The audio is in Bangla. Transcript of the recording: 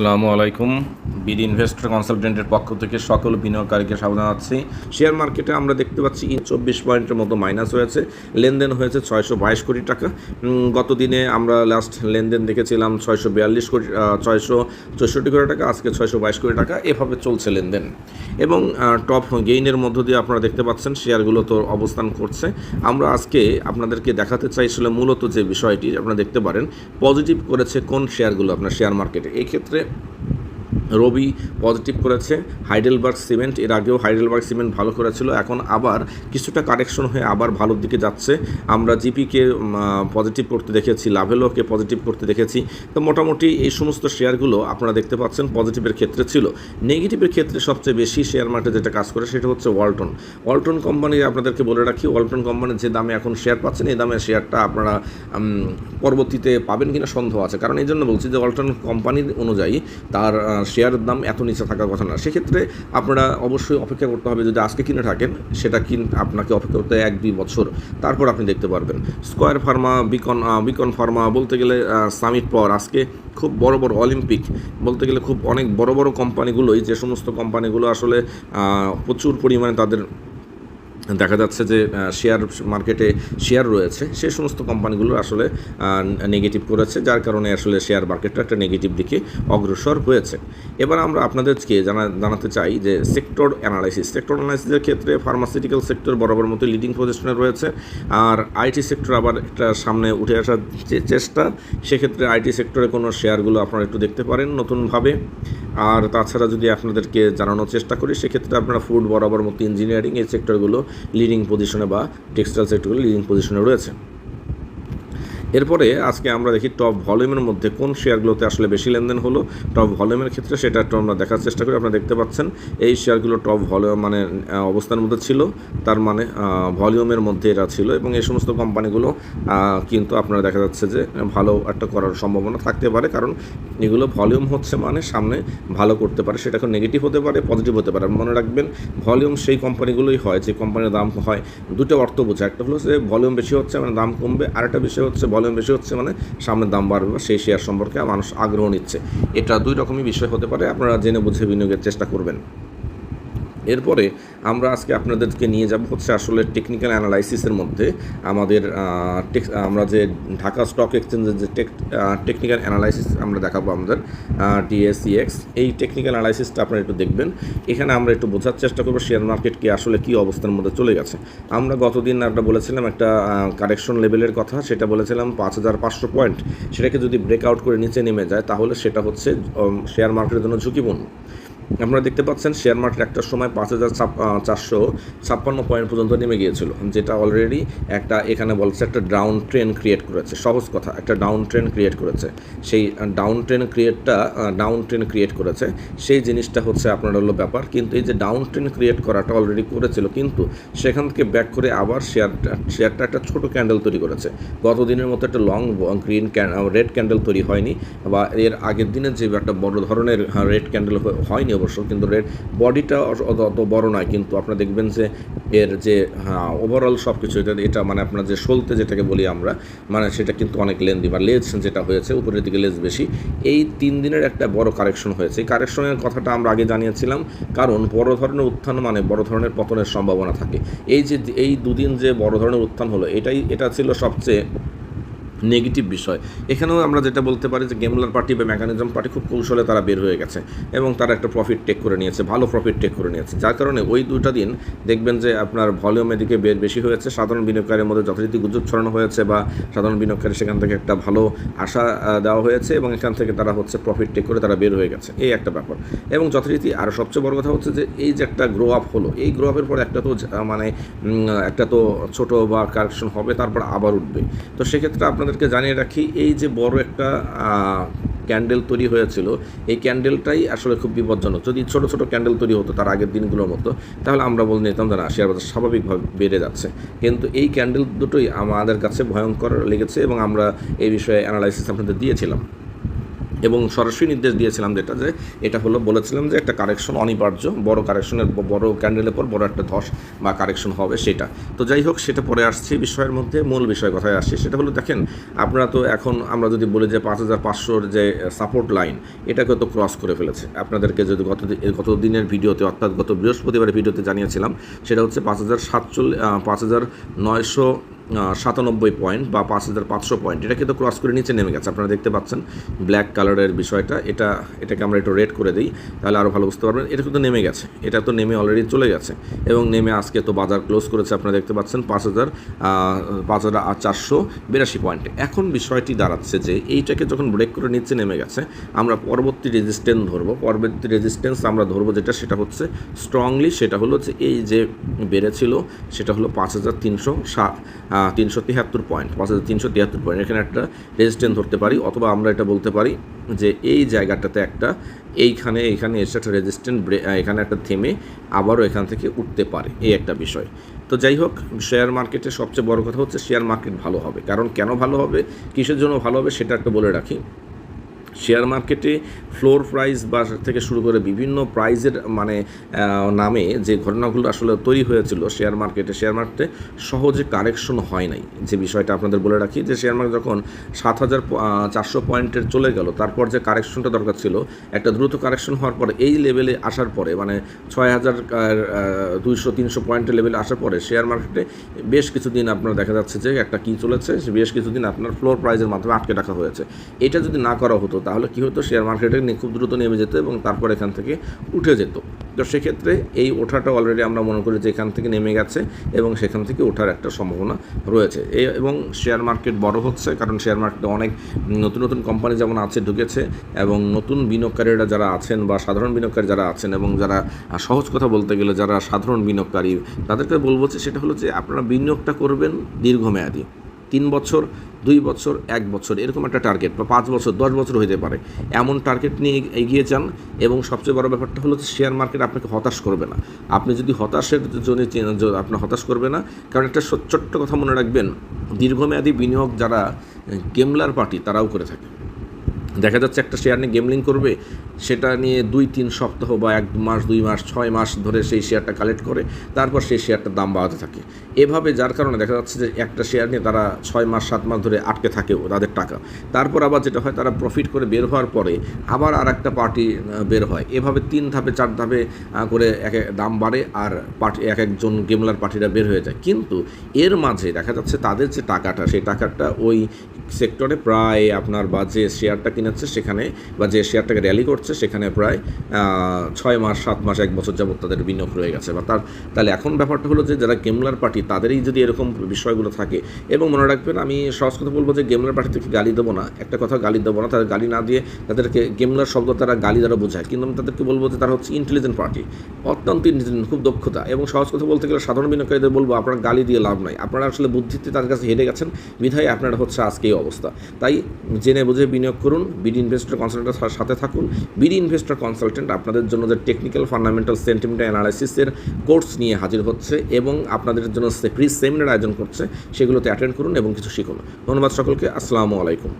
আসসালামু আলাইকুম। বিডি ইনভেস্টর কনসালটেন্টের পক্ষ থেকে সকল বিনিয়োগকারীকে সাবধান জানাচ্ছি। শেয়ার মার্কেটে আমরা দেখতে পাচ্ছি চব্বিশ পয়েন্টের মতো মাইনাস হয়েছে। লেনদেন হয়েছে ছয়শো বাইশ কোটি টাকা। গত দিনে আমরা লাস্ট লেনদেন দেখেছিলাম ছয়শো বিয়াল্লিশ কোটি ছয়শো চৌষট্টি কোটি টাকা, আজকে ছয়শো বাইশ কোটি টাকা। এভাবে চলছে লেনদেন। এবং টপ গেইনের মধ্য দিয়ে আপনারা দেখতে পাচ্ছেন শেয়ারগুলো তো অবস্থান করছে। আমরা আজকে আপনাদেরকে দেখাতে চাইছিল মূলত যে বিষয়টি, আপনারা দেখতে পারেন পজিটিভ করেছে কোন শেয়ারগুলো আপনার শেয়ার মার্কেটে। এই ক্ষেত্রে রবি পজিটিভ করেছে। হাইডেলবার্গ সিমেন্ট, এর আগেও হাইডেলবার্গ সিমেন্ট ভালো করেছিল, এখন আবার কিছুটা কারেকশন হয়ে আবার ভালোর দিকে যাচ্ছে। আমরা জিপিকে পজিটিভ করতে দেখেছি, লাভেলোকে পজিটিভ করতে দেখেছি। তো মোটামুটি এই সমস্ত শেয়ারগুলো আপনারা দেখতে পাচ্ছেন, পজিটিভের ক্ষেত্রে ছিল। নেগেটিভের ক্ষেত্রে সবচেয়ে বেশি শেয়ার মার্কেটে যেটা কাজ করে সেটা হচ্ছে ওয়ালটন। ওয়ালটন কোম্পানি, আপনাদেরকে বলে রাখি, ওয়ালটন কোম্পানির যে দামে এখন শেয়ার পাচ্ছেন, এই দামে শেয়ারটা আপনারা পরবর্তীতে পাবেন কিনা সন্দেহ আছে। কারণ এই জন্য বলছি যে ওয়ালটন কোম্পানির অনুযায়ী তার শেয়ারের দাম এত নিচে থাকার কথা না। সেক্ষেত্রে আপনারা অবশ্যই অপেক্ষা করতে হবে যদি আজকে কিনে থাকেন, সেটা কিন আপনাকে অপেক্ষা করতে এক দুই বছর। তারপর আপনি দেখতে পারবেন। Square pharma, beacon beacon pharma বলতে গেলে সামিট পর আজকে খুব বড় বড় অলিম্পিক। বলতে গেলে খুব অনেক বড় বড় কোম্পানিগুলোই, যে সমস্ত কোম্পানিগুলো আসলে প্রচুর পরিমাণে তাদের দেখা যাচ্ছে যে শেয়ার মার্কেটে শেয়ার রয়েছে। সে সমস্ত কোম্পানিগুলো আসলে নেগেটিভ করেছে, যার কারণে আসলে শেয়ার মার্কেটটা একটা নেগেটিভ দিকে অগ্রসর হয়েছে। এবার আমরা আপনাদেরকে জানা, জানাতে চাই যে সেক্টর অ্যানালাইসিস সেক্টর অ্যানালাইসিসের ক্ষেত্রে ফার্মাসিউটিক্যাল সেক্টর বরাবর মতো লিডিং পজিশনে রয়েছে। আর আইটি সেক্টর আবার একটা সামনে উঠে আসার যে চেষ্টা, সেক্ষেত্রে আইটি সেক্টরে কোনো শেয়ারগুলো আপনারা একটু দেখতে পারেন নতুনভাবে। আর তাছাড়া যদি আপনাদেরকে জানানোর চেষ্টা করি, সেক্ষেত্রে আপনারা ফুড বরাবর মতো ইঞ্জিনিয়ারিং এই সেক্টরগুলো লিডিং পজিশনে বা টেক্সটাইল সেক্টরগুলো লিডিং পজিশনে রয়েছে। এরপরে আজকে আমরা দেখি টপ ভলিউমের মধ্যে কোন শেয়ারগুলোতে আসলে বেশি লেনদেন হলো। টপ ভলিউমের ক্ষেত্রে সেটা একটু আমরা দেখার চেষ্টা করি। আপনারা দেখতে পাচ্ছেন এই শেয়ারগুলো টপ ভলিউম মানে আহ, অবস্থানের মধ্যে ছিল। তার মানে ভলিউমের মধ্যে এরা ছিল এবং এই সমস্ত কোম্পানিগুলো কিন্তু আপনারা দেখা যাচ্ছে যে ভালো একটা করার সম্ভাবনা থাকতে পারে। কারণ এগুলো ভলিউম হচ্ছে মানে সামনে ভালো করতে পারে সেটা এখন নেগেটিভ হতে পারে পজিটিভ হতে পারে। মনে রাখবেন ভলিউম সেই কোম্পানিগুলোই হয় যে কোম্পানির দাম হয় দুটো অর্থ বোঝা একটা হলো যে ভলিউম বেশি হচ্ছে মানে দাম কমবে। আর একটা বিষয় হচ্ছে ভলিউম বেশি হচ্ছে মানে সামনের দাম বাড়বে বা সেই শেয়ার সম্পর্কে মানুষ আগ্রহ নিচ্ছে। এটা দুই রকমই বিষয় হতে পারে, আপনারা জেনে বুঝে বিনিয়োগের চেষ্টা করবেন। এরপরে আমরা আজকে আপনাদেরকে নিয়ে যাব হচ্ছে আসলে টেকনিক্যাল অ্যানালাইসিসের মধ্যে। আমাদের আমরা যে ঢাকা স্টক এক্সচেঞ্জের যে টেক টেকনিক্যাল অ্যানালাইসিস আমরা দেখাবো আমাদের ডিএসিএক্স এই টেকনিক্যাল অ্যানালাইসিসটা আপনারা একটু দেখবেন। এখানে আমরা একটু বোঝার চেষ্টা করব শেয়ার মার্কেট কি আসলে কী অবস্থার মধ্যে চলে গেছে। আমরা গতদিন আমরা বলেছিলাম একটা কারেকশন লেভেলের কথা, সেটা বলেছিলাম পাঁচ হাজার পাঁচশো পয়েন্ট সেটাকে যদি ব্রেকআউট করে নিচে নেমে যায়, তাহলে সেটা হচ্ছে শেয়ার মার্কেটের জন্য ঝুঁকিপূর্ণ। আপনারা দেখতে পাচ্ছেন শেয়ার মার্কেট একটা সময় পাঁচ হাজার চারশো ছাপ্পান্ন পয়েন্ট পর্যন্ত নেমে গিয়েছিল, যেটা অলরেডি একটা এখানে বলছে একটা ডাউন ট্রেন ক্রিয়েট করেছে। সহজ কথা, একটা ডাউন ট্রেন ক্রিয়েট করেছে। সেই ডাউন ট্রেন ক্রিয়েটটা ডাউন ট্রেন ক্রিয়েট করেছে। সেই জিনিসটা হচ্ছে আপনার হলো ব্যাপার। কিন্তু এই যে ডাউন ট্রেন ক্রিয়েট করাটা অলরেডি করেছিল, কিন্তু সেখান থেকে ব্যাক করে আবার শেয়ারটা শেয়ারটা একটা ছোট ক্যান্ডেল তৈরি করেছে। গত দিনের মতো একটা লং গ্রিন রেড ক্যান্ডেল তৈরি হয়নি, বা এর আগের দিনের যে একটা বড় ধরনের রেড ক্যান্ডেল হয়নি অবশ্য কিন্তু রেড বডিটা অত বড় নয়, কিন্তু আপনারা দেখবেন যে এর যে হ্যাঁ ওভারঅল সব কিছু এটা এটা মানে আপনার যে সলতে যেটাকে বলি আমরা মানে সেটা কিন্তু অনেক লেন্দি বা লেজ যেটা হয়েছে, উপরের দিকে লেজ বেশি। এই তিন দিনের একটা বড় কারেকশন হয়েছে। এই কারেকশনের কথাটা আমরা আগে জানিয়েছিলাম, কারণ বড় ধরনের উত্থান মানে বড় ধরনের পতনের সম্ভাবনা থাকে। এই যে, এই দুদিন যে বড় ধরনের উত্থান হলো, এটাই, এটা ছিল সবচেয়ে নেগেটিভ বিষয়। এখানেও আমরা যেটা বলতে পারি যে গেমলার পার্টি বা মেকানিজম পার্টি খুব কৌশলে তারা বের হয়ে গেছে এবং তারা একটা প্রফিট টেক করে নিয়েছে, ভালো প্রফিট টেক করে নিয়েছে। যার কারণে ওই দুটা দিন দেখবেন যে আপনার ভলিউম এদিকে বের বেশি হয়েছে, সাধারণ বিনিয়োগকারীর মধ্যে যথারীতি গুজব ছড়ানো হয়েছে বা সাধারণ বিনিয়োগকারী সেখান থেকে একটা ভালো আশা দেওয়া হয়েছে এবং এখান থেকে তারা হচ্ছে প্রফিট টেক করে তারা বের হয়ে গেছে। এই একটা ব্যাপার। এবং যথারীতি আর সবচেয়ে বড় কথা হচ্ছে যে এই যে একটা গ্রো আপ হলো, এই গ্রো আপের পর একটা তো মানে একটা তো ছোট বা কারেকশন হবে, তারপর আবার উঠবে। তো সেক্ষেত্রে আপনাদেরকে জানিয়ে রাখি, এই যে বড় একটা ক্যান্ডেল তৈরি হয়েছিল, এই ক্যান্ডেলটাই আসলে খুব বিপজ্জনক। যদি ছোট ছোট ক্যান্ডেল তৈরি হতো তার আগের দিনগুলোর মতো, তাহলে আমরা বলে নিতাম যে না, শেয়ার বাজার স্বাভাবিকভাবে বেড়ে যাচ্ছে। কিন্তু এই ক্যান্ডেল দুটোই আমাদের কাছে ভয়ঙ্কর লেগেছে এবং আমরা এই বিষয়ে অ্যানালাইসিস আপনাদের দিয়েছিলাম। এবং সরাসরি নির্দেশ দিয়েছিলাম যেটা যে এটা হলো বলেছিলাম যে একটা কারেকশন অনিবার্য, বড় কারেকশনের বড় ক্যান্ডেলের পর বড় একটা ধস বা কারেকশন হবে সেটা। তো যাই হোক, সেটা পরে আসছে বিষয়ের মধ্যে, মূল বিষয় কথায় আসছে, সেটা হলো দেখেন, আপনারা তো এখন আমরা যদি বলি যে পাঁচ হাজার পাঁচশোর যে সাপোর্ট লাইন এটাকে তো ক্রস করে ফেলেছে। আপনাদেরকে যদি গত গত দিনের ভিডিওতে, অর্থাৎ গত বৃহস্পতিবারের ভিডিওতে জানিয়েছিলাম, সেটা হচ্ছে পাঁচ হাজার সাতচল্লিশ পাঁচ হাজার নয়শো সাতানব্বই পয়েন্ট বা পাঁচ হাজার পাঁচশো পয়েন্ট এটা কিন্তু ক্রস করে নিচে নেমে গেছে, আপনারা দেখতে পাচ্ছেন। ব্ল্যাক কালারের বিষয়টা, এটা, এটাকে আমরা একটু রেড করে দিই, তাহলে আরও ভালো বুঝতে পারবেন। এটা কিন্তু নেমে গেছে, এটা তো নেমে অলরেডি চলে গেছে। এবং নেমে আজকে তো বাজার ক্লোজ করেছে, আপনারা দেখতে পাচ্ছেন, পাঁচ হাজার পাঁচ হাজার চারশো বিরাশি পয়েন্টে এখন বিষয়টি দাঁড়াচ্ছে যে, এইটাকে যখন ব্রেক করে নিচে নেমে গেছে, আমরা পরবর্তী রেজিস্ট্যান্স ধরবো। পরবর্তী রেজিস্ট্যান্স আমরা ধরবো যেটা, সেটা হচ্ছে স্ট্রংলি সেটা হলো যে, এই যে বেড়েছিল, সেটা হলো পাঁচ হাজার তিনশো সাত তিনশো তিয়াত্তর পয়েন্ট পাঁচ হাজার তিনশো তিয়াত্তর পয়েন্ট এখানে একটা রেজিস্ট্যান্স ধরতে পারি, অথবা আমরা এটা বলতে পারি যে এই জায়গাটাতে একটা, এইখানে, এখানে এসে একটা রেজিস্ট্যান্ট এখানে একটা থেমে আবারও এখান থেকে উঠতে পারে, এই একটা বিষয়। তো যাই হোক শেয়ার মার্কেটে সবচেয়ে বড় কথা হচ্ছে শেয়ার মার্কেট ভালো হবে। কারণ কেন ভালো হবে, কিসের জন্য ভালো হবে সেটা একটা বলে রাখি। শেয়ার মার্কেটে ফ্লোর প্রাইস বা থেকে শুরু করে বিভিন্ন প্রাইজের মানে নামে যে ঘটনাগুলো আসলে তৈরি হয়েছিল শেয়ার মার্কেটে শেয়ার মার্কেটে সহজে কারেকশন হয় নাই। যে বিষয়টা আপনাদের বলে রাখি, যে শেয়ার মার্কেট যখন সাত হাজার চারশো পয়েন্টের চলে গেল, তারপর যে কারেকশনটা দরকার ছিল, একটা দ্রুত কারেকশন হওয়ার পরে এই লেভেলে আসার পরে মানে ছয় হাজার দুইশো, তিনশো পয়েন্টের লেভেলে আসার পরে শেয়ার মার্কেটে বেশ কিছুদিন আপনার দেখা যাচ্ছে যে একটা কী চলেছে, বেশ কিছুদিন আপনার ফ্লোর প্রাইজের মাধ্যমে আটকে রাখা হয়েছে। এটা যদি না করা হতো তাহলে কী হতো? শেয়ার মার্কেটে খুব দ্রুত নেমে যেত এবং তারপর এখান থেকে উঠে যেত। তো সেক্ষেত্রে এই ওঠাটা অলরেডি আমরা মনে করি যে এখান থেকে নেমে গেছে এবং সেখান থেকে ওঠার একটা সম্ভাবনা রয়েছে। এবং শেয়ার মার্কেট বড় হচ্ছে কারণ শেয়ার মার্কেটে অনেক নতুন নতুন কোম্পানি যেমন আছে ঢুকেছে এবং নতুন বিনিয়োগকারীরা যারা আছেন বা সাধারণ বিনিয়োগকারী যারা আছেন এবং যারা সহজ কথা বলতে গেলে যারা সাধারণ বিনিয়োগকারী, তাদেরকে বলব যে সেটা হলো যে আপনারা বিনিয়োগটা করবেন দীর্ঘমেয়াদী। তিন বছর, দুই বছর, এক বছর, এরকম একটা টার্গেট বা পাঁচ বছর, দশ বছর হতে পারে। এমন টার্গেট নিয়ে এগিয়ে যান এবং সবচেয়ে বড় ব্যাপারটা হলো শেয়ার মার্কেট আপনাকে হতাশ করবে না। আপনি যদি হতাশের জন্য আপনার হতাশ করবে না, কারণ একটা ছোট্ট কথা মনে রাখবেন, দীর্ঘমেয়াদী বিনিয়োগ যারা গেমলার পার্টি তারাও করে থাকে। দেখা যাচ্ছে একটা শেয়ার নিয়ে গেমলিং করবে সেটা নিয়ে দুই, তিন সপ্তাহ বা এক মাস, দুই মাস, ছয় মাস ধরে সেই শেয়ারটা কালেক্ট করে তারপর সেই শেয়ারটার দাম বাড়াতে থাকে। এভাবে যার কারণে দেখা যাচ্ছে যে একটা শেয়ার নিয়ে তারা ছয় মাস, সাত মাস ধরে আটকে থাকে তাদের টাকা। তারপর আবার যেটা হয় তারা প্রফিট করে বের হওয়ার পরে আবার আর একটা পার্টি বের হয়। এভাবে তিন ধাপে, চার ধাপে করে এক এক দাম বাড়ে আর পার্টি এক একজন গেমলার পার্টিরা বের হয়ে যায়। কিন্তু এর মাঝে দেখা যাচ্ছে তাদের যে টাকাটা, সেই টাকাটা ওই সেক্টরে প্রায় আপনার বা যে শেয়ারটা কিনেছে সেখানে বা যে শেয়ারটাকে র্যালি করছে সেখানে প্রায় ছয় মাস, সাত মাস, এক বছর যাবত তাদের বিনিয়োগ রয়ে গেছে। বা তার, তাহলে এখন ব্যাপারটা হলো যে, যারা গেমলার পার্টি, তাদেরই যদি এরকম বিষয়গুলো থাকে, এবং মনে রাখবেন আমি সহজ কথা বলব যে, গেমলার পার্টি থেকে গালি দেবো না। একটা কথা গালি দেবো না, তাদের গালি না দিয়ে তাদেরকে গেমলার শব্দ তারা গালি দ্বারা বোঝায়। কিন্তু আমি তাদেরকে বলব যে, তারা হচ্ছে ইন্টেলিজেন্ট পার্টি অত্যন্ত ইন্টেলিজেন্ট খুব দক্ষতা। এবং সহজ কথা বলতে গেলে সাধারণ বিনিয়োগকারীদের বলব, আপনারা গালি দিয়ে লাভ নাই। আপনারা আসলে বুদ্ধিতে তাদের কাছে হেরে গেছেন। বিধায় আপনারা হচ্ছে আজকে এই অবস্থা। তাই জেনে বুঝে বিনিয়োগ করুন, বিডি ইনভেস্টর কনসালটেন্টের সাথে থাকুন বিডি ইনভেস্টর কনসালটেন্ট আপনাদের জন্য যে টেকনিক্যাল ফান্ডামেন্টাল সেন্টিমেন্ট অ্যানালাইসিসের কোর্স নিয়ে হাজির হচ্ছে এবং আপনাদের জন্য ফ্রি সেমিনার আয়োজন করছে, সেগুলোতে অ্যাটেন্ড করুন এবং কিছু শিখুন। ধন্যবাদ সকলকে, আসসালামু আলাইকুম।